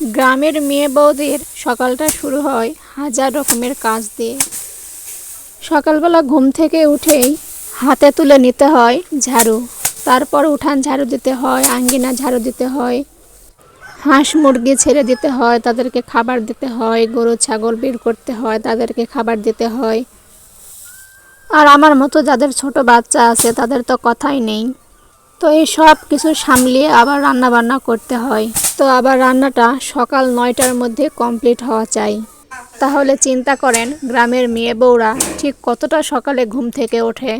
গ্রামের মেয়ে বউদের সকালটা শুরু হয় হাজার রকমের কাজ দিয়ে। সকালবেলা ঘুম থেকে উঠেই হাতে তুলে নিতে হয় ঝাড়ু। তারপর উঠান ঝাড়ু দিতে হয়, আঙ্গিনা ঝাড়ু দিতে হয়, হাঁস মুরগি ছেড়ে দিতে হয়, তাদেরকে খাবার দিতে হয়, গরু, ছাগল বের করতে হয়, তাদেরকে খাবার দিতে হয়। আর আমার মতো যাদের ছোট বাচ্চা আছে, তাদের তো কথাই নেই। তো এই সব কিছু সামলিয়ে আবার রান্না বান্না করতে হয়। তো আবার রান্নাটা সকাল নয়টার মধ্যে কমপ্লিট হওয়া চাই। তাহলে চিন্তা করেন, গ্রামের মেয়ে বউরা ঠিক কতটা সকালে ঘুম থেকে ওঠে।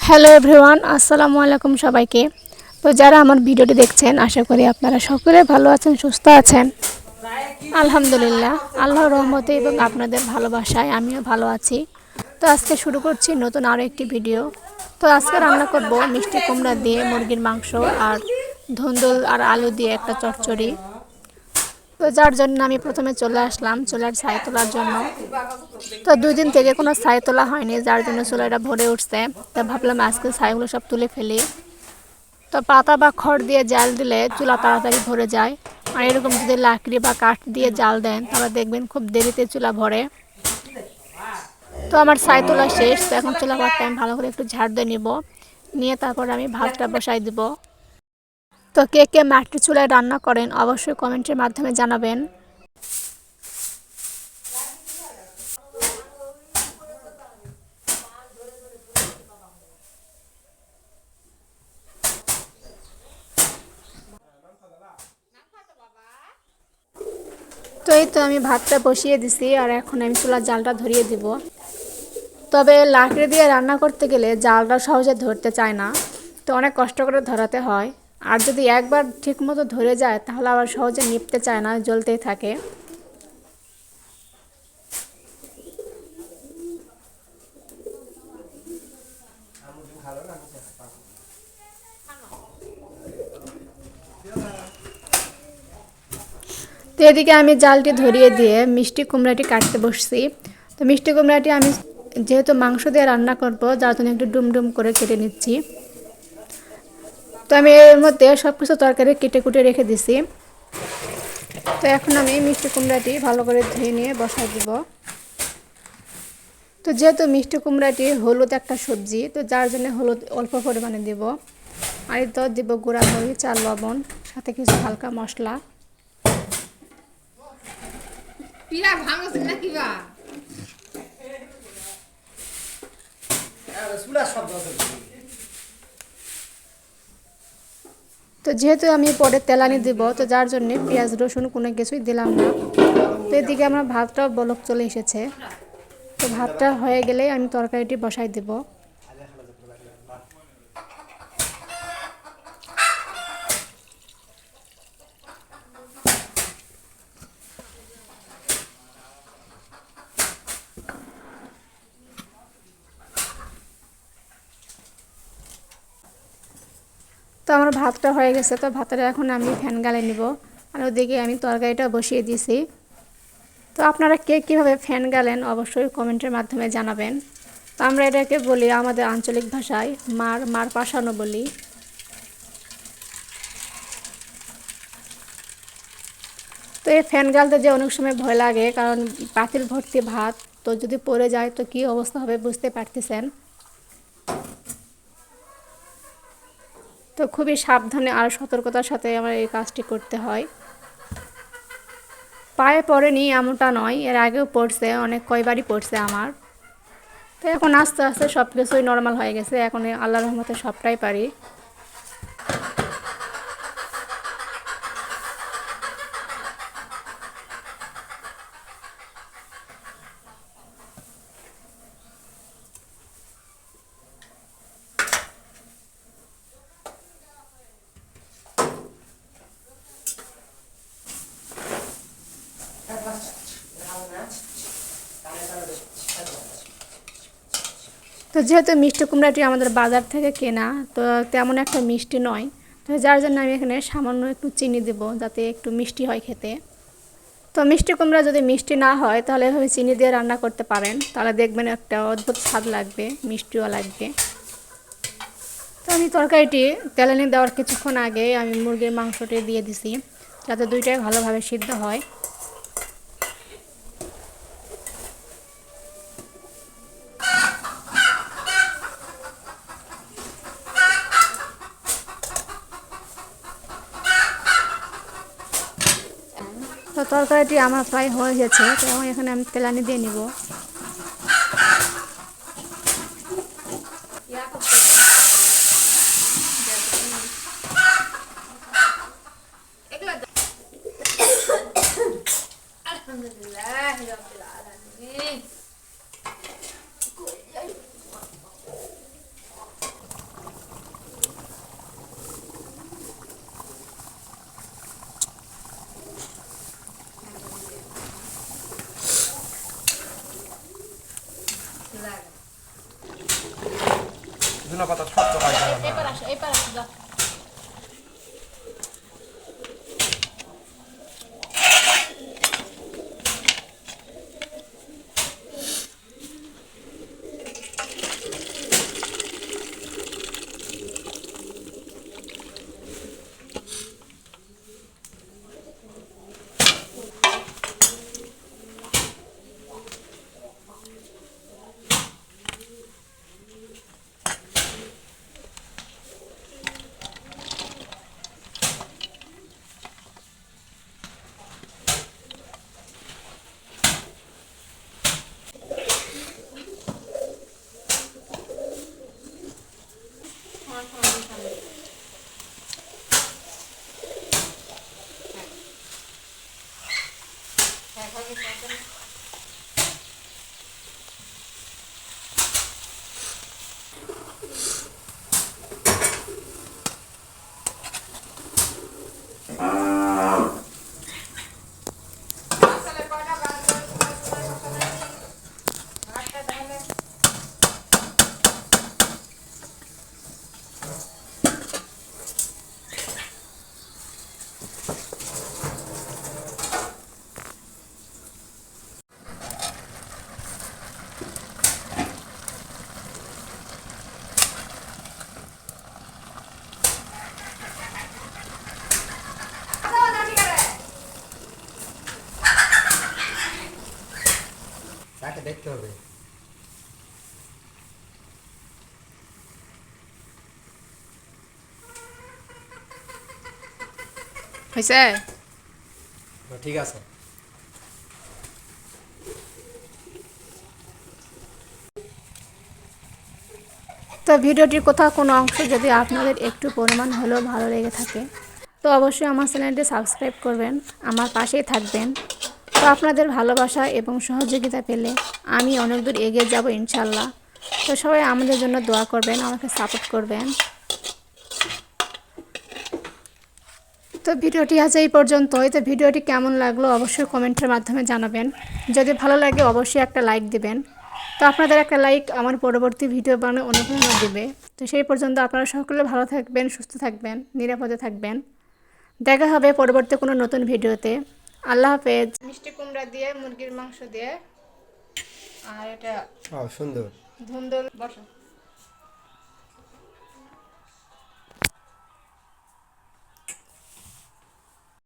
হ্যালো এভরিওয়ান, আসসালামু আলাইকুম সবাইকে। তো যারা আমার ভিডিওটি দেখছেন, আশা করি আপনারা সকলে ভালো আছেন, সুস্থ আছেন। আলহামদুলিল্লাহ, আল্লাহর রহমতে এবং আপনাদের ভালোবাসায় আমিও ভালো আছি। তো আজকে শুরু করছি নতুন আরও একটি ভিডিও। তো আজকে রান্না করব মিষ্টি কুমড়া দিয়ে মুরগির মাংস আর ধুন্দুল আর আলু দিয়ে একটা চচ্চড়ি। তো যার জন্য আমি প্রথমে চলে আসলাম চুলার ছাই তোলার জন্য। তো দুই দিন থেকে কোনো ছাই তোলা হয়নি, যার জন্য চুলাটা ভরে উঠছে। তো ভাবলাম আজকে ছাইগুলো সব তুলে ফেলি। তো পাতা বা খড় দিয়ে জাল দিলে চুলা তাড়াতাড়ি ভরে যায়। আর এরকম যদি লাকড়ি বা কাঠ দিয়ে জাল দেন, তাহলে দেখবেন খুব দেরিতে চুলা ভরে। তো আমার ছাই তোলা শেষ, তো এখন চুলা ভরটা আমি ভালো করে একটু ঝাড় দিয়ে নিব। নিয়ে তারপর আমি ভাতটা বসাই দিব। তো কে কে মাটির চুলায় রান্না করেন অবশ্যই কমেন্টের মাধ্যমে জানাবেন। তো এই তো আমি ভাতটা বসিয়ে দিছি আর এখন আমি চুলার জালটা ধরিয়ে দিব। তবে লাকড়ি দিয়ে রান্না করতে গেলে জালটা সহজে ধরতে চায় না, তো অনেক কষ্ট করে ধরাতে হয়। আর যদি একবার ঠিক মতো ধরে যায়, তাহলে আবার সহজে নিপতে চায় না, জ্বলতেই থাকে। তো এদিকে আমি জালটি ধরিয়ে দিয়ে মিষ্টি কুমড়াটি কাটতে বসছি। তো মিষ্টি কুমড়াটি আমি যেহেতু মাংস দিয়ে রান্না করব, যার জন্য একটু ডুম ডুম করে কেটে নিচ্ছি। তো আমি এর মধ্যে সব কিছু তরকারি কেটে কুটে রেখে দিছি। তো এখন আমি মিষ্টি কুমড়াটি ভালো করে ধুয়ে নিয়ে বসাই দিব। তো যেহেতু মিষ্টি কুমড়াটি হলুদ একটা সবজি তো যার জন্য হলুদ অল্প পরিমাণে দিব। আর তো দিব গুঁড়া মরিচ আর লবণ সাথে কিছু হালকা মশলা। না তো যেহেতু আমি পরে তেলানি দিব, তো যার জন্য পেঁয়াজ, রসুন কোনো কিছুই দিলাম না। তো এদিকে আমার ভাতটাও বলক চলে এসেছে। তো ভাতটা হয়ে গেলে আমি তরকারিটি বসাই দেব। আমার ভাতটা হয়ে গেছে, তো ভাতটা এখন আমি ফ্যান গালে নিব। আর ওদিকে আমি তরকারিটা বসিয়ে দিয়েছি। তো আপনারা কে কীভাবে ফ্যান গালেন অবশ্যই কমেন্টের মাধ্যমে জানাবেন। তো আমরা এটাকে বলি আমাদের আঞ্চলিক ভাষায় মার মার পাশানো বলি। তো এই ফ্যান গালতে যে অনেক সময় ভয় লাগে, কারণ পাতিল ভর্তি ভাত, তো যদি পড়ে যায় তো কী অবস্থা হবে বুঝতে পারতেছেন। তো খুবই সাবধানে আর সতর্কতার সাথে আমার এই কাজটি করতে হয়। পায়ে পড়েনি এমনটা নয়, এর আগেও পড়ছে, অনেক কয়বারই পড়ছে আমার। তো এখন আস্তে আস্তে সব কিছুই নর্মাল হয়ে গেছে, এখন আল্লাহ রহমতে সবটাই পারি। তো যেহেতু মিষ্টি কুমড়াটি আমাদের বাজার থেকে কেনা, তো তেমন একটা মিষ্টি নয়। তো যার জন্য আমি এখানে সামান্য একটু চিনি দেব যাতে একটু মিষ্টি হয় খেতে। তো মিষ্টি কুমড়া যদি মিষ্টি না হয়, তাহলে এভাবে চিনি দিয়ে রান্না করতে পারেন। তাহলে দেখবেন একটা অদ্ভুত স্বাদ লাগবে, মিষ্টিও লাগবে। তো আমি তরকারিটি তেলানি দেওয়ার কিছুক্ষণ আগে আমি মুরগির মাংসটি দিয়ে দিছি, যাতে দুইটাই ভালোভাবে সিদ্ধ হয়। তো তরকারিটি আমার প্রায় হয়ে গেছে তো এখন এখানে আমি তেলানি দিয়ে নিব। ধুনা পাতা শক্ত হয়। দেখতে হবে। হয়েছে? ঠিক আছে। তো ভিডিওটির কোথাও কোনো অংশ যদি আপনাদের একটু পরিমাণ হলেও ভালো লেগে থাকে তো অবশ্যই আমার চ্যানেলটি সাবস্ক্রাইব করবেন আমার পাশেই থাকবেন। তো আপনাদের ভালোবাসা এবং সহযোগিতা পেলে আমি অনেক দূর এগিয়ে যাব ইনশাল্লাহ। তো সবাই আমাদের জন্য দোয়া করবেন, আমাকে সাপোর্ট করবেন। তো ভিডিওটি আজ এই পর্যন্তই। তো ভিডিওটি কেমন লাগল অবশ্যই কমেন্টের মাধ্যমে জানাবেন। যদি ভালো লাগে অবশ্যই একটা লাইক দিবেন। তো আপনাদের একটা লাইক আমার পরবর্তী ভিডিও বানানোর অনুপ্রেরণা দেবে। তো সেই পর্যন্ত আপনারা সকলে ভালো থাকবেন, সুস্থ থাকবেন, নিরাপদে থাকবেন। দেখা হবে পরবর্তী কোনো নতুন ভিডিওতে। আল্লাহ হাফেজ। মিষ্টি কুমড়া দিয়ে মুরগির মাংস দিয়ে আর এটা সুন্দর। ধুন্দল বসো।